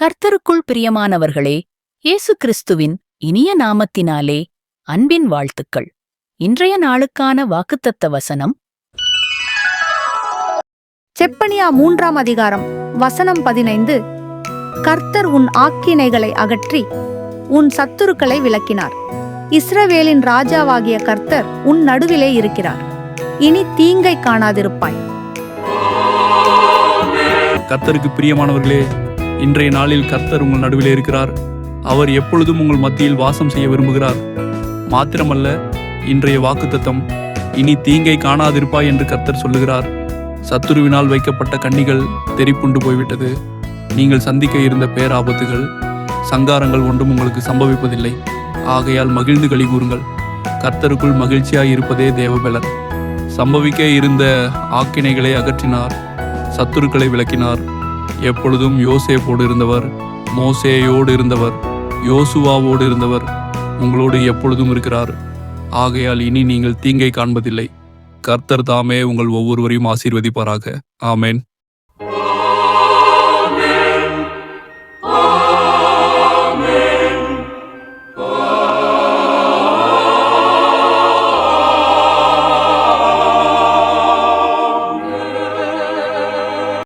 கர்த்தருக்குள் பிரியமானவர்களே இயேசு கிறிஸ்துவின் இனிய நாமத்தினாலே அன்பின் வாழ்த்துக்கள். இன்றைய நாளுக்கான வாக்குத்தத்த வசனம். செப்பனியா மூன்றாம் அதிகாரம் வசனம் பதினைந்து. கர்த்தர் உன் ஆக்கினைகளை அகற்றி உன் சத்துருக்களை விலக்கினார் இஸ்ரவேலின் ராஜாவாகிய கர்த்தர் உன் நடுவிலே இருக்கிறார். இனி தீங்கை காணாதிருப்பாய். கர்த்தருக்கு பிரியமானவர்களே இன்றைய நாளில் கர்த்தர் உங்கள் நடுவில் இருக்கிறார். அவர் எப்பொழுதும் உங்கள் மத்தியில் வாசம் செய்ய விரும்புகிறார். மாத்திரமல்ல இன்றைய வாக்குத்தத்தம் இனி தீங்கை காணாதிருப்பாய் என்று கர்த்தர் சொல்லுகிறார். சத்துருவினால் வைக்கப்பட்ட கண்ணிகள் தெரிப்புண்டு போய்விட்டது. நீங்கள் சந்திக்க இருந்த பேராபத்துகள் சங்காரங்கள் ஒன்றும் உங்களுக்கு சம்பவிப்பதில்லை. ஆகையால் மகிழ்ந்து களி கூறுங்கள். கர்த்தருக்குள் மகிழ்ச்சியாய் இருப்பதே தேவபலன் சம்பவிக்க இருந்த ஆக்கினைகளை அகற்றினார் சத்துருக்களை விளக்கினார். எப்பொழுதும் யோசேப்போடு இருந்தவர் மோசேயோடு இருந்தவர் யோசுவாவோடு இருந்தவர் உங்களோடு எப்பொழுதும் இருக்கிறார். ஆகையால் இனி நீங்கள் தீங்கை காண்பதில்லை. கர்த்தர் தாமே உங்கள் ஒவ்வொருவரையும் ஆசீர்வதிப்பாராக. ஆமேன்.